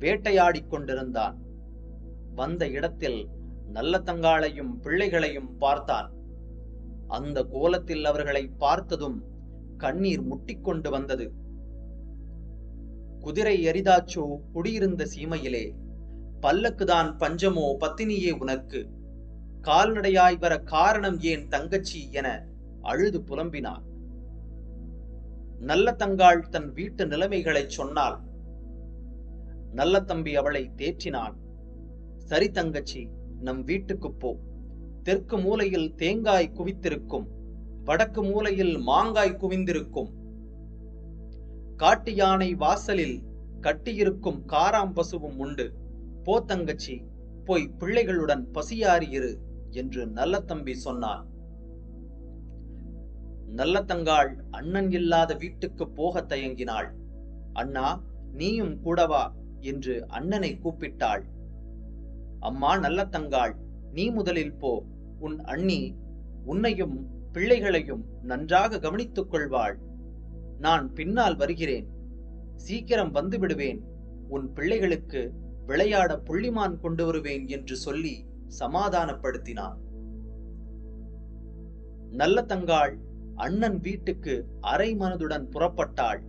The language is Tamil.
வேட்டையாடிக் கொண்டிருந்தான். வந்த இடத்தில் நல்ல தங்காளையும் பிள்ளைகளையும் பார்த்தான். அந்த கோலத்தில் அவர்களை பார்த்ததும் கண்ணீர் முட்டிக்கொண்டு வந்தது. குதிரை எரிதாச்சோ குடியிருந்த சீமையிலே பல்லக்குதான் பஞ்சமோ பத்தினியே உனக்கு. கால்நடையாய் வர காரணம் ஏன் தங்கச்சி என அழுது புலம்பினான். நல்ல தங்காள் தன் வீட்டு நிலைமைகளை சொன்னாள். நல்ல தம்பி அவளை தேற்றினான். சரி தங்கச்சி நம் வீட்டுக்கு போ. தெற்கு மூலையில் தேங்காய் குவித்திருக்கும். வடக்கு மூலையில் மாங்காய் குவிந்திருக்கும். காட்டு யானை வாசலில் கட்டியிருக்கும் காராம் பசுவும் உண்டு. போ தங்கச்சி போய் பிள்ளைகளுடன் பசியாறியிரு என்று நல்ல தம்பி சொன்னான். நல்ல தங்காள் அண்ணன் இல்லாத வீட்டுக்கு போக தயங்கினாள். அண்ணா நீயும் கூடவா? என்று அண்ணனை கூப்பிட்டாள். அம்மா நல்ல தங்காள் நீ முதலில் போ. உன் அண்ணி உன்னையும் பிள்ளைகளையும் நன்றாக கவனித்துக் கொள்வாள். நான் பின்னால் வருகிறேன். சீக்கிரம் வந்து விடுவேன். உன் பிள்ளைகளுக்கு விளையாட புள்ளிமான் கொண்டு வருவேன் என்று சொல்லி சமாதானப்படுத்தினான். நல்ல தங்காள் அண்ணன் வீட்டுக்கு அரை மனதுடன் புறப்பட்டாள்.